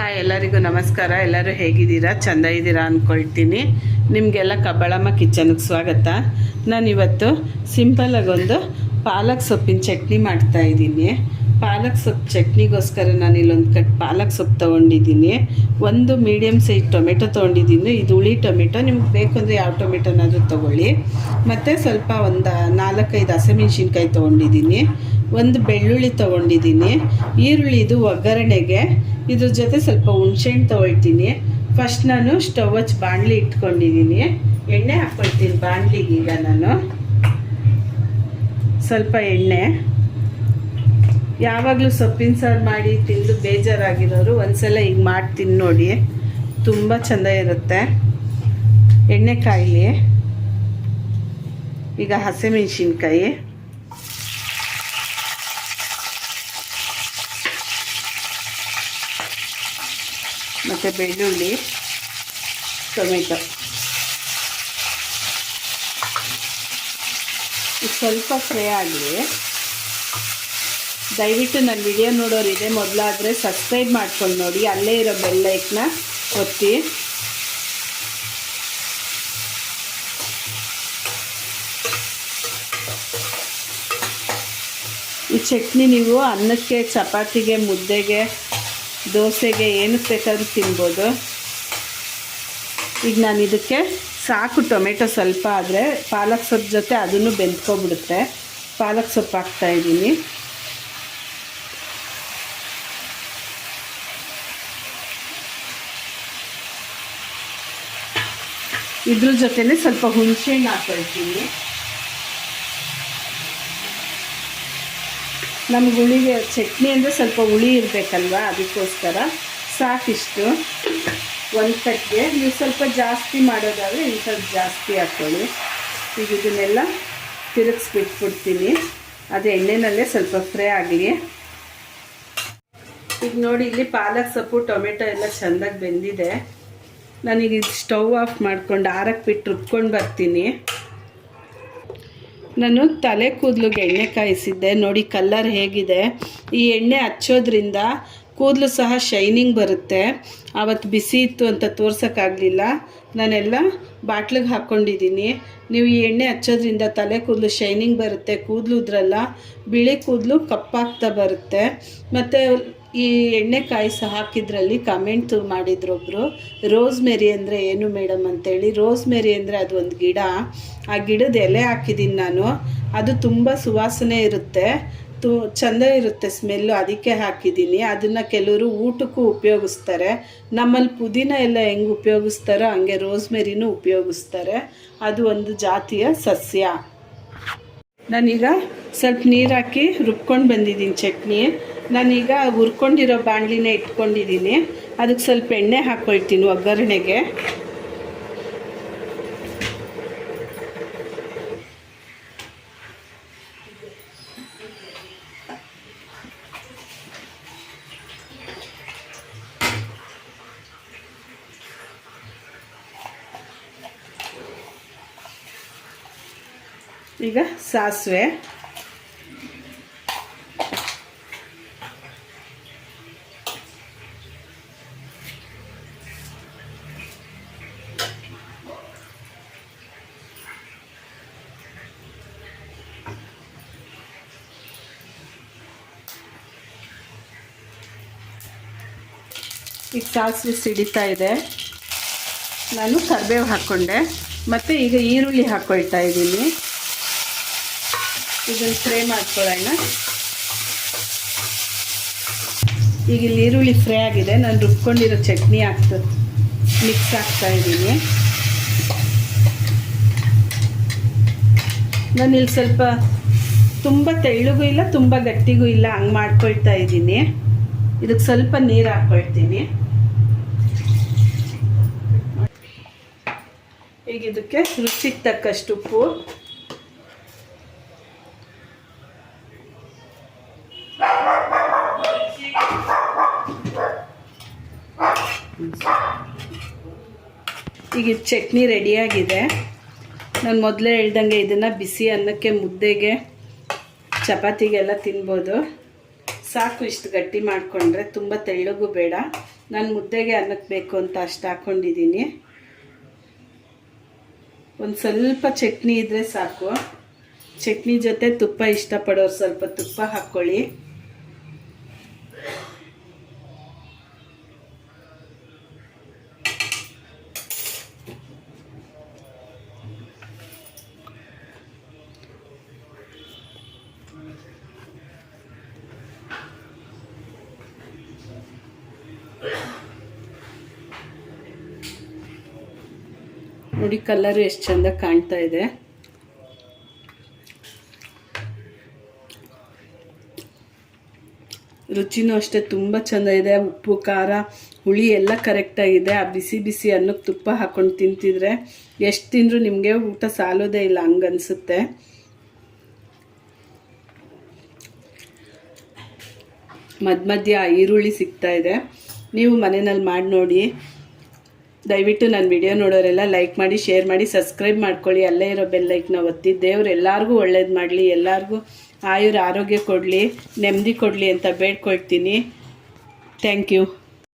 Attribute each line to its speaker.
Speaker 1: Hi, ಎಲ್ಲರಿಗೂ ನಮಸ್ಕಾರ. ಎಲ್ಲರೂ ಹೇಗಿದ್ದೀರಾ? ಚೆಂದ ಇದ್ದೀರಾ ಅಂದ್ಕೊಳ್ತೀನಿ ನಿಮಗೆಲ್ಲ ಕಬ್ಬಳಮ್ಮ ಕಿಚನ್ಗೆ ಸ್ವಾಗತ. ನಾನಿವತ್ತು ಸಿಂಪಲಾಗಿ ಒಂದು ಪಾಲಕ್ ಸೊಪ್ಪಿನ ಚಟ್ನಿ ಮಾಡ್ತಾ ಇದ್ದೀನಿ. ಪಾಲಕ್ ಸೊಪ್ಪು, ಚಟ್ನಿಗೋಸ್ಕರ ನಾನು ಇಲ್ಲೊಂದು ಕಟ್ ಪಾಲಕ್ ಸೊಪ್ಪು ತೊಗೊಂಡಿದ್ದೀನಿ. ಒಂದು ಮೀಡಿಯಮ್ ಸೈಜ್ ಟೊಮೆಟೊ ತೊಗೊಂಡಿದ್ದೀನಿ. ಇದು ಹುಳಿ ಟೊಮೆಟೊ. ನಿಮ್ಗೆ ಬೇಕು ಅಂದರೆ ಯಾವ ಟೊಮೆಟೊನಾದರೂ ತೊಗೊಳ್ಳಿ. ಮತ್ತು ಸ್ವಲ್ಪ ಒಂದು ನಾಲ್ಕೈದು ಹಸಿಮೆಣ್ಸಿನ್ಕಾಯಿ ತೊಗೊಂಡಿದ್ದೀನಿ. ಒಂದು ಬೆಳ್ಳುಳ್ಳಿ ತೊಗೊಂಡಿದ್ದೀನಿ. ಈರುಳ್ಳಿ ಇದು ಒಗ್ಗರಣೆಗೆ. ಇದ್ರ ಜೊತೆ ಸ್ವಲ್ಪ ಹುಣ್ಸೆಹಣ್ಣು ತೊಗೊಳ್ತೀನಿ. ಫಸ್ಟ್ ನಾನು ಸ್ಟವ್ ಹಚ್ಚಿ ಬಾಣಲಿ ಇಟ್ಕೊಂಡಿದ್ದೀನಿ ಎಣ್ಣೆ ಹಾಕ್ಕೊಳ್ತೀನಿ ಬಾಣಲಿಗೆ ಈಗ ನಾನು. ಸ್ವಲ್ಪ ಎಣ್ಣೆ. ಯಾವಾಗಲೂ ಸೊಪ್ಪಿನ ಸಾರು ಮಾಡಿ ತಿಂದು ಬೇಜಾರಾಗಿರೋರು ಒಂದ್ಸಲ ಈಗ ಮಾಡಿ ನೋಡಿ. ತುಂಬ ಚೆಂದ ಇರುತ್ತೆ. ಎಣ್ಣೆ ಕಾಯಿಲಿ, ಈಗ ಹಸಿಮೆಣ್ಸಿನ್ಕಾಯಿ. ಮತ್ತು ಬೆಳ್ಳುಳ್ಳಿ, ಟೊಮೆಟೊ. ಸ್ವಲ್ಪ ಫ್ರೈ ಆಗಲಿ. ದಯವಿಟ್ಟು ನನ್ನ ವಿಡಿಯೋ ನೋಡೋರು ಇದೆ. ಮೊದಲಾದರೆ ಸಬ್ಸ್ಕ್ರೈಬ್ ಮಾಡ್ಕೊಂಡು ನೋಡಿ. ಅಲ್ಲೇ ಇರೋ ಬೆಲ್ಲೈಕ್ನ ಒತ್ತಿ. ಈ ಚಟ್ನಿ ನೀವು ಅನ್ನಕ್ಕೆ, ಚಪಾತಿಗೆ, ಮುದ್ದೆಗೆ, ದೋಸೆಗೆ ಏನಕ್ಕೆ ಬೇಕಾದ್ರೂ ತಿನ್ಬೋದು. ಈಗ ನಾನು ಇದಕ್ಕೆ ಸಾಕು ಟೊಮೆಟೊ ಸ್ವಲ್ಪ ಆದರೆ ಪಾಲಕ್ ಸೊಪ್ಪು ಜೊತೆ ಅದನ್ನು ಬೆಂದ್ಕೊಬಿಡುತ್ತೆ. ಪಾಲಕ್ ಸೊಪ್ಪು ಹಾಕ್ತಾಯಿದ್ದೀನಿ ಇದ್ರ ಜೊತೆನೆ ಸ್ವಲ್ಪ ಹುಣಸೆಹಣ್ಣು ಹಾಕೊಳ್ತೀನಿ ನಮ್ಗೆ ಹುಳಿಗೆ ಚಟ್ನಿ ಅಂದರೆ ಸ್ವಲ್ಪ ಹುಳಿ ಇರಬೇಕಲ್ವಾ ಅದಕ್ಕೋಸ್ಕರ ಸಾಕಿಷ್ಟು. ಒಂದು ಕಟ್ಗೆ ನೀವು ಸ್ವಲ್ಪ ಜಾಸ್ತಿ ಮಾಡೋದಾದರೆ ಇನ್ನು ಸ್ವಲ್ಪ ಜಾಸ್ತಿ ಹಾಕ್ಕೊಳ್ಳಿ ಈಗ ಇದನ್ನೆಲ್ಲ ತಿರುಗಿಸ್ಬಿಟ್ಬಿಡ್ತೀನಿ. ಅದು ಎಣ್ಣೆನಲ್ಲೇ ಸ್ವಲ್ಪ ಫ್ರೈ ಆಗಲಿ. ಈಗ ನೋಡಿ ಇಲ್ಲಿ ಪಾಲಕ್ ಸೊಪ್ಪು ಟೊಮೆಟೊ ಎಲ್ಲ ಚೆಂದಾಗಿ ಬೆಂದಿದೆ. ನಾನೀಗ ಸ್ಟವ್ ಆಫ್ ಮಾಡ್ಕೊಂಡು ಆರಕ್ಕೆ ಬಿಟ್ಟು ರುಬ್ಕೊಂಡು ಬರ್ತೀನಿ. ನಾನು ತಲೆ ಕೂದಲಿಗೆ ಎಣ್ಣೆ ಕಾಯಿಸಿದ್ದೆ. ನೋಡಿ ಕಲ್ಲರ್ ಹೇಗಿದೆ. ಈ ಎಣ್ಣೆ ಹಚ್ಚೋದ್ರಿಂದ ಕೂದಲು ಸಹ ಶೈನಿಂಗ್ ಬರುತ್ತೆ. ಆವತ್ತು ಬಿಸಿ ಇತ್ತು ಅಂತ ತೋರ್ಸೋಕ್ಕಾಗಲಿಲ್ಲ. ನಾನೆಲ್ಲ ಬಾಟ್ಲಿಗೆ ಹಾಕ್ಕೊಂಡಿದ್ದೀನಿ. ನೀವು ಈ ಎಣ್ಣೆ ಹಚ್ಚೋದ್ರಿಂದ ತಲೆ ಕೂದಲು ಶೈನಿಂಗ್ ಬರುತ್ತೆ. ಕೂದಲು ಉದ್ರಲ್ಲ. ಬಿಳಿ ಕೂದಲು ಕಪ್ಪಾಗ್ತಾ ಬರುತ್ತೆ. ಮತ್ತು ಈ ಎಣ್ಣೆ ಕಾಯಿಸಿ ಹಾಕಿದ್ರಲ್ಲಿ ಕಮೆಂಟ್ ಮಾಡಿದ್ರೊಬ್ರು ರೋಸ್ ಮೇರಿ ಅಂದರೆ ಏನು ಮೇಡಮ್ ಅಂತೇಳಿ. ರೋಸ್ ಮೇರಿ ಅಂದರೆ ಅದು ಒಂದು ಗಿಡ. ಆ ಗಿಡದ ಎಲೆ ಹಾಕಿದ್ದೀನಿ ನಾನು. ಅದು ತುಂಬ ಸುವಾಸನೆ ಇರುತ್ತೆ. ತು, ಚೆಂದ ಇರುತ್ತೆ ಸ್ಮೆಲ್ಲು. ಅದಕ್ಕೆ ಹಾಕಿದ್ದೀನಿ ಅದನ್ನು ಕೆಲವರು ಊಟಕ್ಕೂ ಉಪಯೋಗಿಸ್ತಾರೆ. ನಮ್ಮಲ್ಲಿ ಪುದೀನ ಎಲ್ಲ ಹೆಂಗೆ ಉಪಯೋಗಿಸ್ತಾರೋ ಹಂಗೆ ರೋಸ್ ಮೇರಿನೂ ಉಪಯೋಗಿಸ್ತಾರೆ. ಅದು ಒಂದು ಜಾತಿಯ ಸಸ್ಯ. ನಾನೀಗ ಸ್ವಲ್ಪ ನೀರು ಹಾಕಿ ರುಬ್ಕೊಂಡು ಬಂದಿದ್ದೀನಿ ಚಟ್ನಿ. ನಾನೀಗ ಹುರ್ಕೊಂಡಿರೋ ಬಾಣಲಿನ ಇಟ್ಕೊಂಡಿದ್ದೀನಿ. ಅದಕ್ಕೆ ಸ್ವಲ್ಪ ಎಣ್ಣೆ ಹಾಕ್ಕೊಳ್ತೀನಿ ಒಗ್ಗರಣೆಗೆ. ಈಗ ಸಾಸಿವೆ. ಈಗ ಸಾಸಿವೆ ಸಿಡಿತಾ ಇದೆ. ನಾನು ಕರಿಬೇವು ಹಾಕ್ಕೊಂಡೆ ಮತ್ತು ಈಗ ಈರುಳ್ಳಿ ಹಾಕ್ಕೊಳ್ತಾ ಇದ್ದೀನಿ. ಇದನ್ನು ಫ್ರೈ ಮಾಡ್ಕೊಳ್ಳೋಣ. ಈಗ ಇಲ್ಲಿ ಈರುಳ್ಳಿ ಫ್ರೈ ಆಗಿದೆ. ನಾನು ರುಬ್ಕೊಂಡಿರೋ ಚಟ್ನಿ ಹಾಕ್ತ ಮಿಕ್ಸ್ ಹಾಕ್ತಾ ಇದ್ದೀನಿ. ನಾನು ಇಲ್ಲಿ ಸ್ವಲ್ಪ ತುಂಬ ತೆಳ್ಳಗೂ ಇಲ್ಲ, ತುಂಬ ಗಟ್ಟಿಗೂ ಇಲ್ಲ. ಹಂಗೆ ಮಾಡ್ಕೊಳ್ತಾ ಇದ್ದೀನಿ. ಇದಕ್ಕೆ ಸ್ವಲ್ಪ ನೀರು ಹಾಕ್ಕೊಳ್ತೀನಿ ಈಗ ಇದಕ್ಕೆ ರುಚಿಗೆ ತಕ್ಕಷ್ಟು ಉಪ್ಪು. ಈಗ ಚಟ್ನಿ ರೆಡಿಯಾಗಿದೆ ನಾನು ಮೊದಲೇ ಹೇಳ್ದಂಗೆ ಇದನ್ನು ಬಿಸಿ ಅನ್ನಕ್ಕೆ ಮುದ್ದೆಗೆ, ಚಪಾತಿಗೆಲ್ಲ ತಿನ್ಬೋದು. ಸಾಕು ಇಷ್ಟು ಗಟ್ಟಿ ಮಾಡಿಕೊಂಡ್ರೆ ತುಂಬ ತೆಳ್ಳಗೂ ಬೇಡ. ನಾನು ಮುದ್ದೆಗೆ ಅನ್ನಕ್ಕೆ ಬೇಕು ಅಂತ ಅಷ್ಟು ಹಾಕ್ಕೊಂಡಿದ್ದೀನಿ ಒಂದು ಸ್ವಲ್ಪ ಚಟ್ನಿ ಇದ್ದರೆ ಸಾಕು. ಚಟ್ನಿ ಜೊತೆ ತುಪ್ಪ ಇಷ್ಟಪಡೋರು ಸ್ವಲ್ಪ ತುಪ್ಪ ಹಾಕ್ಕೊಳ್ಳಿ ನೋಡಿ ಕಲರು ಎಷ್ಟು ಚಂದ ಕಾಣ್ತಾ ಇದೆ. ರುಚಿನೂ ಅಷ್ಟೇ ತುಂಬ ಚೆಂದ ಇದೆ. ಉಪ್ಪು, ಖಾರ, ಹುಳಿ ಎಲ್ಲ ಕರೆಕ್ಟಾಗಿದೆ ಆ ಬಿಸಿ ಬಿಸಿ ಅನ್ನಕ್ಕೆ ತುಪ್ಪ ಹಾಕ್ಕೊಂಡು ತಿಂತಿದ್ರೆ ಎಷ್ಟು ತಿಂದರೂ ನಿಮಗೆ ಊಟ ಸಾಲೋದೇ ಇಲ್ಲ ಹಂಗನ್ಸುತ್ತೆ ಮಧ್ಯ ಮಧ್ಯ ಈರುಳ್ಳಿ ಸಿಗ್ತಾ ಇದೆ. ನೀವು ಮನೆಯಲ್ಲಿ ಮಾಡಿ ನೋಡಿ. ದಯವಿಟ್ಟು ನನ್ನ ವಿಡಿಯೋ ನೋಡೋರೆಲ್ಲ ಲೈಕ್ ಮಾಡಿ, ಶೇರ್ ಮಾಡಿ, ಸಬ್ಸ್ಕ್ರೈಬ್ ಮಾಡ್ಕೊಳ್ಳಿ. ಅಲ್ಲೇ ಇರೋ ಬೆಲ್ಲೈಕ್ನ ಒತ್ತಿ. ದೇವ್ರು ಎಲ್ಲರಿಗೂ ಒಳ್ಳೇದು ಮಾಡಲಿ, ಎಲ್ಲರಿಗೂ ಆಯುರ್ ಆರೋಗ್ಯ ಕೊಡಲಿ ನೆಮ್ಮದಿ ಕೊಡಲಿ ಅಂತ ಬೇಡ್ಕೊಳ್ತೀನಿ. Thank you.